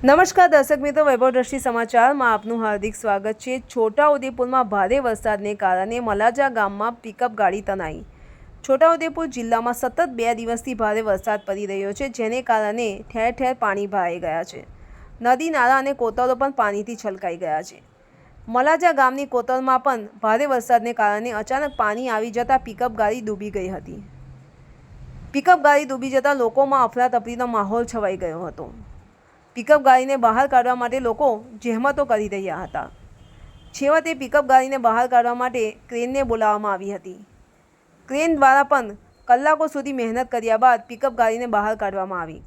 નમસ્કાર દર્શક મિત્રો વૈભવ દ્રષ્ટિ સમાચારમાં આપનું હાર્દિક સ્વાગત છે. છોટાઉદેપુરમાં ભારે વરસાદને કારણે મલાજા ગામમાં પિકઅપ ગાડી તનાઈ છોટાઉદેપુર જિલ્લામાં સતત બે દિવસથી ભારે વરસાદ પડી રહ્યો છે, જેને કારણે ઠેર ઠેર પાણી ભરાઈ ગયા છે. નદી, નાળા અને કોતરો પણ પાણીથી છલકાઈ ગયા છે. મલાજા ગામની કોતરમાં પણ ભારે વરસાદને કારણે અચાનક પાણી આવી જતાં પિકઅપ ગાડી ડૂબી ગઈ હતી. પિકઅપ ગાડી ડૂબી જતાં લોકોમાં અફરાતફરીનો માહોલ છવાઈ ગયો હતો. પિકઅપ ગાડીને બહાર કાઢવા માટે લોકો જહેમતો કરી રહ્યા હતા. છેવટે પિકઅપ ગાડીને બહાર કાઢવા માટે ક્રેનને બોલાવવામાં આવી હતી. ક્રેન દ્વારા પણ કલાકો સુધી મહેનત કર્યા બાદ પિકઅપ ગાડીને બહાર કાઢવામાં આવી.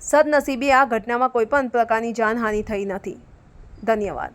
સદનસીબે આ ઘટનામાં કોઈપણ પ્રકારની જાનહાનિ થઈ નથી. ધન્યવાદ.